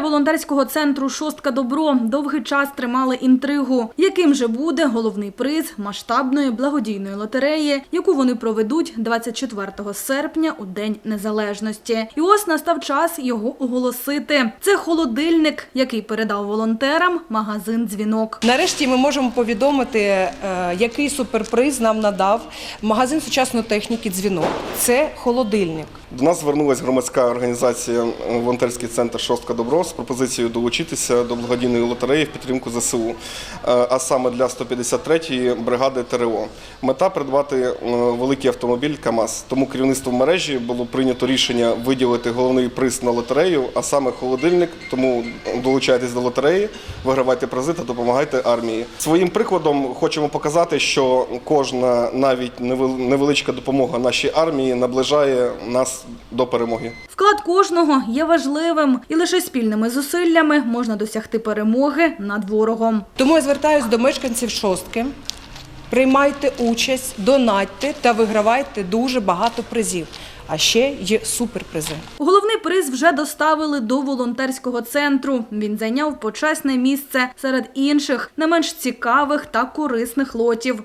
Волонтери волонтерського центру Шостка Добро довгий час тримали інтригу, яким же буде головний приз масштабної благодійної лотереї, яку вони проведуть 24 серпня у День Незалежності. І ось настав час його оголосити. Це холодильник, який передав волонтерам магазин Дзвінок. Нарешті ми можемо повідомити, е, який суперприз нам надав магазин сучасної техніки дзвінок. Це холодильник. До нас звернулася громадська організація е, волонтерський центр Шостка Добро з пропозицією долучитися до благодійної лотереї в підтримку ЗСУ, е, а саме для 153-ї бригади ТРО. Мета придбати е, великий автомобіль КАМАЗ. Тому керівництвом мережі було прийнято рішення виділити головний приз на лотерею, а саме холодильник. Тому долучайтесь до лотереї, вигравайте призи та допомагайте армії. Своїм прикладом хочемо показати, що кожна навіть невел- невеличка допомога нашій армії наближає нас до перемоги. Вклад кожного є важливим, і лише спільними зусиллями можна досягти перемоги над ворогом. Тому я звертаюся до мешканців шостки. Приймайте участь, донатьте та вигравайте дуже багато призів. А ще є суперпризи. Головний приз вже доставили до волонтерського центру. Він зайняв почесне місце серед інших, не менш цікавих та корисних лотів.